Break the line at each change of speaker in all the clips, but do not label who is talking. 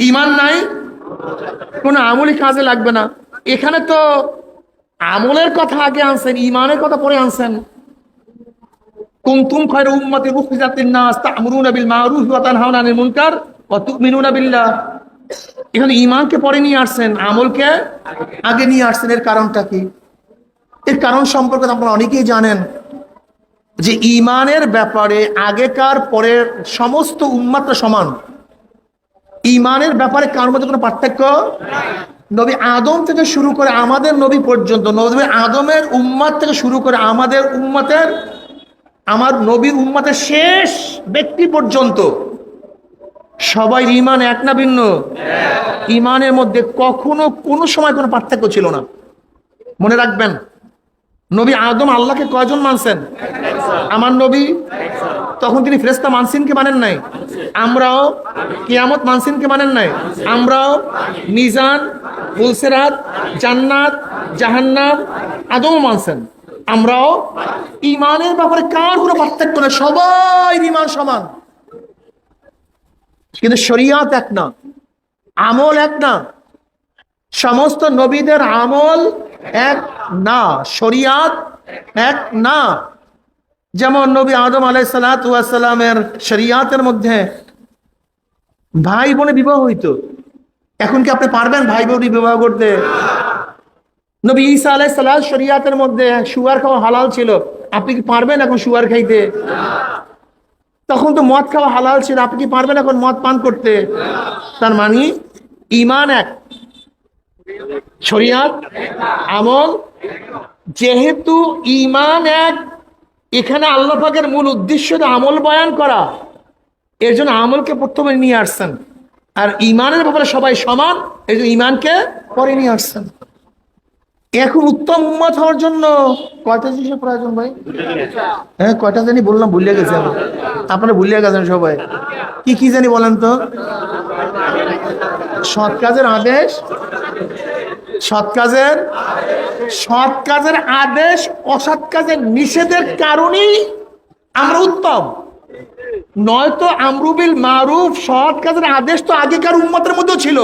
ইমান নাই? কোনো আমলই কাজে লাগবে না। এখানে তো আমলের কথা আগে আনছেন, ইমানের কথা পরে আনছেন। কুনতুম খায়রা উম্মাতি উখরিজাতিন নাস তা'মুরুনা বিল মা'রুফ ওয়া তানহাউনা আনিল মুনকার ওয়া তু'মিনুনা বিল্লাহ। এখানে ইমানকে পরে নিয়ে আসছেন, আমলকে আগে নিয়ে আসছেন। এর কারণটা কি? এর কারণ সম্পর্কে আপনারা অনেকেই জানেন যে ইমানের ব্যাপারে আগেকার পরের সমস্ত উম্মাতরা সমান। ইমানের ব্যাপারে কার মধ্যে কোনো পার্থক্য? নবী আদম থেকে শুরু করে আমাদের নবী পর্যন্ত, নবী আদমের উম্মাত থেকে শুরু করে আমাদের উম্মাতের আমার নবীর উম্মাতের শেষ ব্যক্তি পর্যন্ত, সবাই ইমান এক না ভিন্ন? ইমানের মধ্যে কখনো কোনো সময় কোনো পার্থক্য ছিল না। মনে রাখবেন, নবী আদম আল্লাহকে কয়জন মানছেন? আমার নবী তখন তিনি ফেরেস্তা মানসিনকে মানেন নাই। আমরাও কিয়ামত মানসিনকে মানেন নাই। আমরাও মিজান, ফুলসেরাত, জান্নাত, জাহান্নাম, আদমও মানছেন। আমরাও ইমানের ব্যাপারে কার কোনো পার্থক্য নেই, সবাই ইমান সমান। কিন্তু শরিয়াত এক না, আমল এক না, সমস্ত নবীদের আমল এক না, শরিয়াত এক না। যেমন নবী আদম আলাই সালাতামের শরিয়াতের মধ্যে ভাই বোনে বিবাহ হইতো। এখন কি আপনি পারবেন ভাই বোনে বিবাহ করতে? নবী ঈসা আলাই সালাত শরিয়াতের মধ্যে সুয়ার খাওয়া হালাল ছিল। আপনি কি পারবেন এখন সুয়ার খাইতে? তখন তো মদ খাওয়া হালাল ছিল। আপনি কি পারবেন এখন মদ পান করতে? তার মানে ইমান এক। শরিয়াত আমল। যেহেতু ইমান এক এখানে আল্লাহ পাকের মূল উদ্দেশ্য আমল বয়ান করা। এর জন্য আমলকে প্রথমে নিয়ে আসছেন। আর ইমানের ব্যাপারে সবাই সমান, এই জন্য ইমানকে পরে নিয়ে আসছেন। এখন উত্তম উম্মত হওয়ার জন্য কয়টা জিনিসের প্রয়োজন ভাই? হ্যাঁ কয়টা জানি বললাম, ভুলে গেছি আপনারা ভুলে গেছেন সবাই। কি কি জানি বলেন তো? সৎ কাজের আদেশ, সৎ কাজের সৎ কাজের আদেশ, অসৎ কাজের নিষেধের কারণেই আমরা উত্তম। নয়তো আমরুবিল মারুফ সৎ কাজের আদেশ তো আগেকার উম্মতের মধ্যেও ছিল।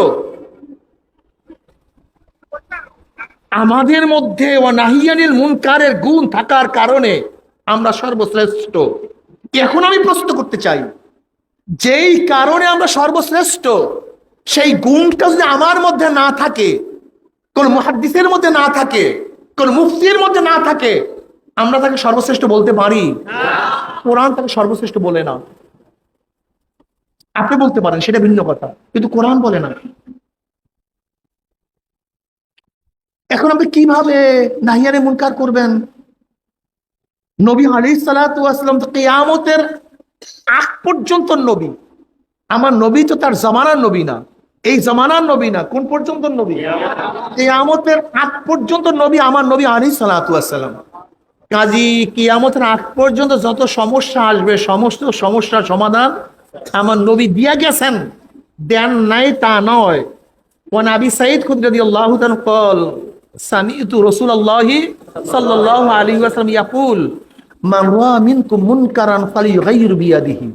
আমাদের মধ্যে ও নাহিয়ানিল মুনকারের গুণ থাকার কারণে আমরা সর্বশ্রেষ্ঠ। এখন আমি প্রশ্ন করতে চাই, যেই কারণে আমরা সর্বশ্রেষ্ঠ, সেই গুণটা যদি আমার মধ্যে না থাকে কোন মহাদ্দিসের মধ্যে না থাকে, কোন মুফতির মধ্যে না থাকে, আমরা তাকে সর্বশ্রেষ্ঠ বলতে পারি। কোরআন তাকে সর্বশ্রেষ্ঠ বলে না। আপনি বলতে পারেন, সেটা ভিন্ন কথা, কিন্তু কোরআন বলে না। এখন আপনি কীভাবে নাহিয়ারে মুনকার করবেন? নবী আলী সালাতাম তো কেয়ামতের আগ পর্যন্ত নবী। আমার নবী তো তার জামানার নবী না। এই জমানার নবী না, কোন পর্যন্ত নবী? কেয়ামতের আগ পর্যন্ত নবী আমার নবী আলী সালাতাম কাজী কেয়ামতের আগ পর্যন্ত যত সমস্যা আসবে, সমস্ত সমস্যার সমাধান আমার নবী দিয়া গেছেন। দেন নাই তা নয়। ওয়ান আবি সাইদ খুদ্রাদি আল্লাহ কল, সামিতু রসুল আল্লাহি সাল্লাহ আলী আসলাম ইয়াকুল মানওয়া মিনকুম মুনকারান ফালিয়ুগাইয়ির বিয়াদিহি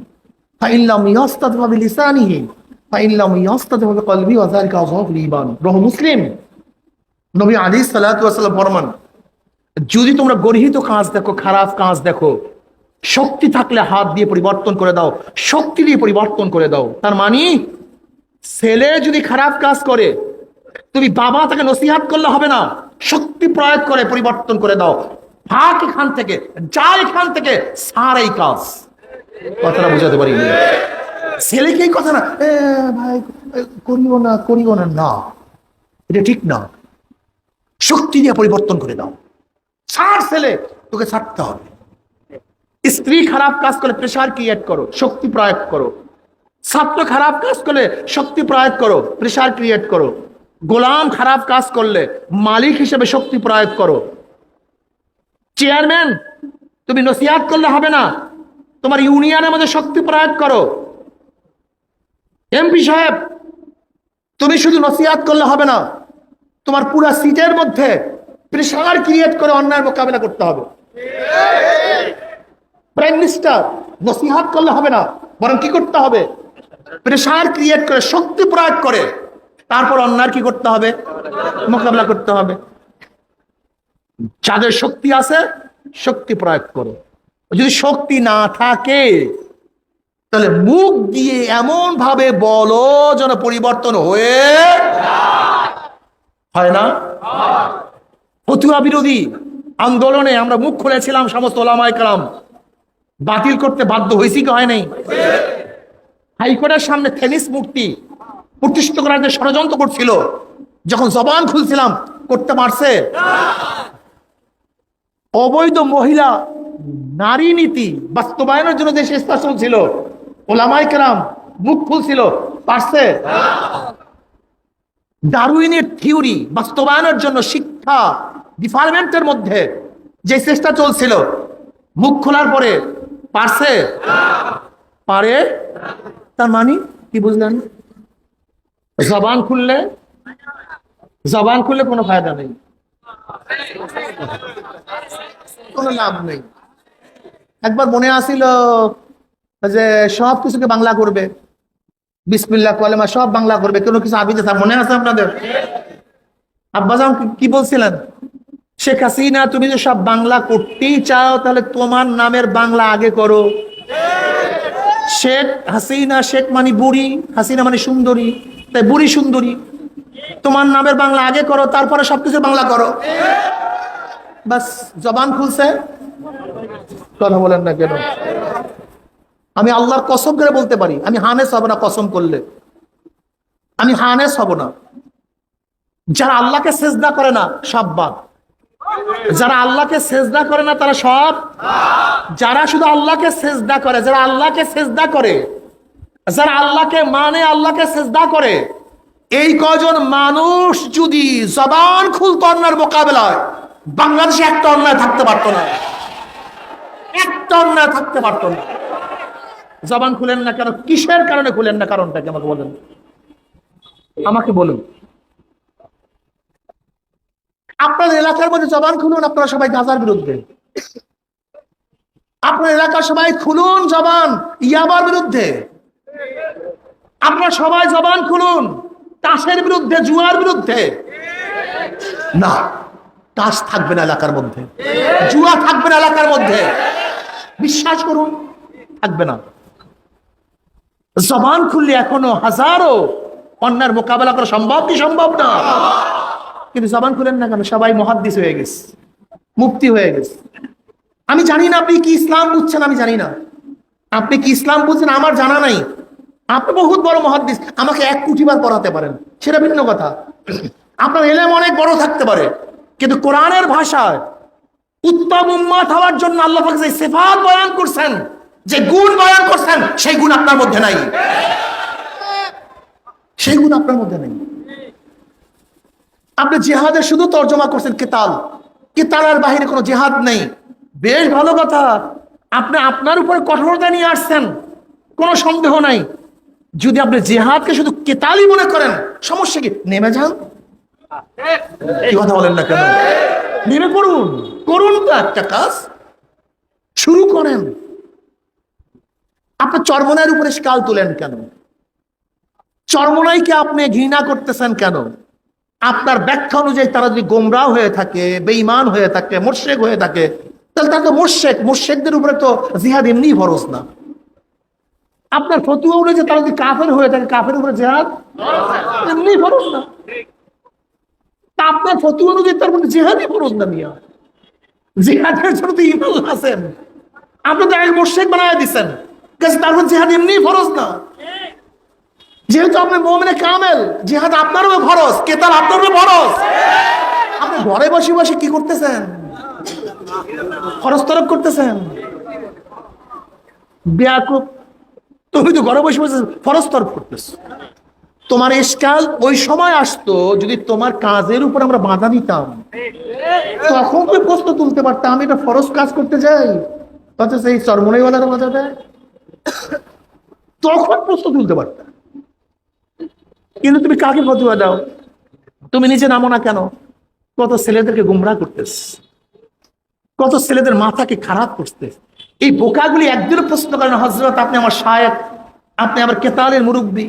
ফাইল্লাম ইয়াস্তাতমা বিলিসানিহি। যদি তোমরা গর্হিত কাজ দেখো, খারাপ কাজ দেখো, শক্তি থাকলে হাত দিয়ে পরিবর্তন করে দাও, শক্তি দিয়ে পরিবর্তন করে দাও, তার মানে ছেলে যদি খারাপ কাজ করে, তুমি বাবা তাকে নসিহাত করলে হবে না, শক্তি প্রয়োগ করে পরিবর্তন করে দাও। ভাগ এখান থেকে, যা এখান থেকে, সার এই কাজ। কথাটা বুঝাতে পারি ছেলেকে এই কথা না ভাই করিও না করিও না। না, এটা ঠিক না। শক্তি দিয়ে পরিবর্তন করে দাও। ছাড় ছেলে, তোকে ছাড়তে হবে। স্ত্রী খারাপ কাজ করলে প্রেশার ক্রিয়েট করো, শক্তি প্রয়োগ করো। ছাত্র খারাপ কাজ করলে শক্তি প্রয়োগ করো প্রেশার ক্রিয়েট করো। গোলাম খারাপ কাজ করলে মালিক হিসেবে শক্তি প্রয়োগ করো। চেয়ারম্যান তুমি নসিহাত করলে হবে না। তোমার ইউনিয়নের মধ্যে শক্তি প্রয়োগ করো। এমপি সাহেব, তুমি শুধু নসিহাত করলে হবে না, তোমার পুরা সিটের মধ্যে প্রেশার ক্রিয়েট করে অন্যায়ের মোকাবেলা করতে হবে। প্রাইম মিনিস্টার নসিহাত করলে হবে না, বরং কি করতে হবে? প্রেশার ক্রিয়েট করে, শক্তি প্রয়োগ করে, তারপর অন্যার কি করতে হবে? মোকাবেলা করতে হবে। যাদের শক্তি আছে, শক্তি প্রয়োগ করো। যদি শক্তি না থাকে তাহলে মুখ দিয়ে এমন ভাবে বলো যেন পরিবর্তন হয়ে হয় না? ফতুয়া বিরোধী আন্দোলনে আমরা মুখ খুলেছিলাম সমস্ত ওলামায় কালাম বাতিল করতে বাধ্য হয়েছি কি হয় নাই? হাইকোর্টের সামনে থেনিস মূর্তি প্রতিষ্ঠিত করার যে ষড়যন্ত্র করছিল, যখন জবান খুলছিলাম, করতে পারছে? অবৈধ মহিলা নারী নীতি বাস্তবায়নের জন্য যে চেষ্টা চলছিল ওলামাই কেরাম, মুখ খুলছিল পারছে? ডারউইনের থিওরি বাস্তবায়নের জন্য শিক্ষা ডিপার্টমেন্টের মধ্যে যে চেষ্টা চলছিল, মুখ খোলার পরে পারছে? পারে? তার মানে কি বুঝলেন? জবান খুললে জবান খুললে কোনো ফায়দা নেই। কোনো লাভ নেই। একবার মনে আসিল যে সব কিছুকে বাংলা করবে। বিসমিল্লাহ কলেমা সব বাংলা করবে। কোনো কিছু আবিদে মনে আছে আপনাদের? আব্বাজান কি- কি বলছিলেন? শেখ হাসিনা, তুমি যে সব বাংলা করতেই চাও, তাহলে তোমার নামের বাংলা আগে করো। শেখ হাসিনা, শেখ মানে বুড়ি, হাসিনা মানে সুন্দরী, তাই বুড়ি সুন্দরী। তোমার নামের বাংলা আগে করো, তারপরে সবকিছু বাংলা করো। বাস, জবান খুলছে। কথা বলেন না কেন? আমি আল্লাহর কসম করে বলতে পারি, আমি হানেস হব না কসম করলে। আমি হানেস হব না। যারা আল্লাহকে সেজদা করে না, সব বাদ। যারা আল্লাহকে সেজদা করে না, তারা সব যারা শুধু আল্লাহকে সেজদা করে, যারা আল্লাহকে সেজদা করে, যারা আল্লাহকে মানে আল্লাহকে সেজদা করে, এই কজন মানুষ যদি জবান খুলতো অন্যার মোকাবেলায়, বাংলাদেশে একটা অন্যায় থাকতে পারতো না। একটা অন্যায় থাকতে পারতো না। জবান খুলেন না কেন? কিসের কারণে খুলেন না কারণটা কি আমাকে বলেন। আমাকে বলুন। আপনার এলাকার মধ্যে জবান খুলুন, আপনারা সবাই গাজার বিরুদ্ধে। আপনার এলাকার সবাই খুলুন জবান, ইয়াবার বিরুদ্ধে। আপনার সবাই জবান খুলুন, তাসের বিরুদ্ধে, জুয়ার বিরুদ্ধে। না, তাস থাকবে না এলাকার মধ্যে। জুয়া থাকবে না এলাকার মধ্যে। বিশ্বাস করুন, থাকবে না। জবান খুললে এখনও হাজারো অন্যার মোকাবেলা করা সম্ভব কি সম্ভব না? কিন্তু জবান খুলেন না কেন? সবাই মহাদ্দিস হয়ে গেছে। মুক্তি হয়ে গেছে। আমি জানি না আপনি কি ইসলাম বুঝছেন, আমি জানি না। আপনি কি ইসলাম বুঝছেন আমার জানা নাই। আপনি বহুত বড় মহাদ্দিস, আমাকে এক কুটিবার পড়াতে পারেন। সেটা ভিন্ন কথা। আপনার এলেম অনেক বড় থাকতে পারে। কিন্তু কোরআনের ভাষায় উত্তম উম্মাত হওয়ার জন্য আল্লাহ যে সিফাত বয়ান করছেন যে গুণ বয়ান করছেন, সেই গুণ আপনার মধ্যে নাই। সেই গুণ আপনার মধ্যে নেই। আপনি জেহাদের শুধু তর্জমা করছেন, কেতাল। কেতালের বাহিরে কোনো জেহাদ নেই। বেশ ভালো কথা। আপনি আপনার উপরে কঠোরতা নিয়ে আসছেন, কোনো সন্দেহ নাই। যদি আপনি জেহাদকে শুধু কেতালই মনে করেন, সমস্যা কি? নেমে যান। কথা বলেন না কেন? নেমে পড়ুন। করুন তো একটা কাজ। শুরু করেন। আপনি চর্মনায়ের উপরে স্কাল তুলেন কেন? চর্মনাইকে আপনি ঘৃণা করতেছেন কেন? আপনার ব্যাখ্যা অনুযায়ী তারা যদি গোমরাহ হয়ে থাকে, বেঈমান হয়ে থাকে, মোর্শেক হয়ে থাকে, তাহলে তারা তো মোর্শেক, মোর্শেকদের উপরে তো জিহাদ এমনি ফরজ না। আপনার ফতুয়া অনুযায়ী তারা যদি কাফের হয়ে থাকে, কাফের উপরে জেহাদ এমনি ভরস না। তা আপনার ফতুয়া অনুযায়ী তার মধ্যে জেহাদই ফরজ না মিয়া? জেহাদের জন্য তো ইমান আছেন। আপনি তো এক মোর্শেক বানায় দিচ্ছেন কাছে তারপর জেহাদ এমনি ফরজ না। যেহেতু আপনি মোমেনে কামেল, জেহাদ ফরজ ফরজ? আপনি ঘরে বসে বসে কি করতেছেন? তরফ করতেছেন? বেয়াকুব, তুমি তো ঘরে বসে বসে ফরজ তরফ তোমার এসকাল ওই সময় আসতো যদি তোমার কাজের উপর আমরা বাধা দিতাম। তখন তুমি প্রশ্ন তুলতে পারতাম আমি এটা ফরজ কাজ করতে যাই অথচ এই চরমনাইওয়ালারা বাধা দেয়। তখন প্রশ্ন তুলতে পারতাম কিন্তু তুমি কাকে ফতুয়া দাও? তুমি নিজে নামো না কেন? কত ছেলেদেরকে গুমরা করতেস কত ছেলেদের মাথাকে খারাপ করতে এই বোকাগুলি একদিনও প্রশ্ন করেন হজরত আপনি আমার শায়েক আপনি আবার কেতালের মুরব্বী।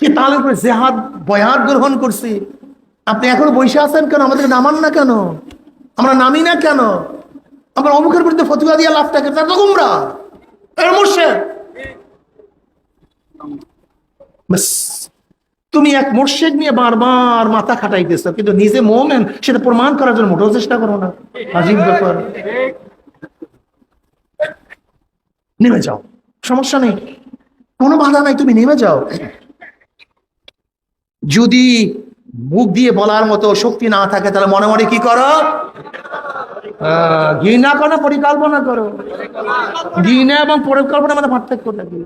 কেতালের উপরে জেহাদ বয়াদ গ্রহণ করছি। আপনি এখনও বসে আছেন কেন? আমাদেরকে নামান না কেন? আমরা নামি না কেন? আমরা অমুখের বিরুদ্ধে ফতুয়া দিয়া লাভটাকে তার তো গুমরা মোর্শেদ! তুমি এক মোর্শেদ নিয়ে বারবার মাথা খাটাইতেছ, কিন্তু নিজে মোমেন, সেটা প্রমাণ করার জন্য মোটেও চেষ্টা করো না। আজীব ব্যাপার। নেমে যাও, সমস্যা নেই। কোনো বাধা নাই, তুমি নেমে যাও। যদি মুখ দিয়ে বলার মতো শক্তি না থাকে, তাহলে মনে মনে কি করো? ঘৃণা করো, পরিকল্পনা করো। ঘৃণা এবং পরিকল্পনার মধ্যে পার্থক্য থাকে।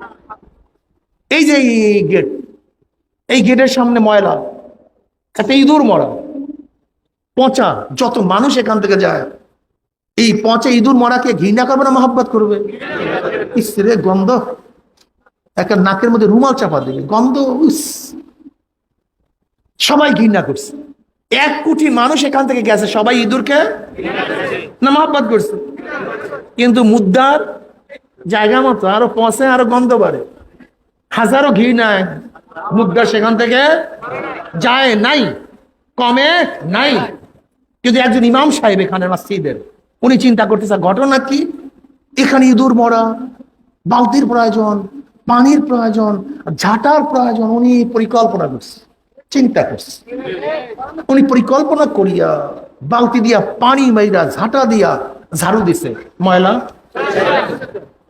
এই যে গেট এই গেটের সামনে ময়লা, একটা ইঁদুর মরা, পচা, যত মানুষ এখান থেকে যায়, এই পচা ইঁদুর মরাকে ঘৃণা করবে না মহাব্বত করবে? ইস রে, গন্ধ। একটা নাকের মধ্যে রুমাল চাপা দেবে, গন্ধ সবাই ঘৃণা করছে। এক কোটি মানুষ এখান থেকে গেছে। সবাই ইঁদুরকে না মহাব্বত করছে। কিন্তু মুদ্রার জায়গা মতো আরও পচে, আরও গন্ধ বাড়ে। হাজারো ঘি নাই। মুদ্রা সেখান থেকে যায় নাই, কমে নাই। কিন্তু একজন ইমাম সাহেব এখানে মসজিদের, উনি চিন্তা করতেছে, ঘটনা কি? এখানে ইঁদুর মরা, বালতির প্রয়োজন, পানির প্রয়োজন, ঝাঁটার প্রয়োজন, উনি পরিকল্পনা করছে। চিন্তা করছে। উনি পরিকল্পনা করিয়া বালতি দিয়া পানি মাইরা ঝাঁটা দিয়া ঝাড়ু দিছে। ময়লা?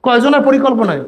কয়জনের পরিকল্পনায়?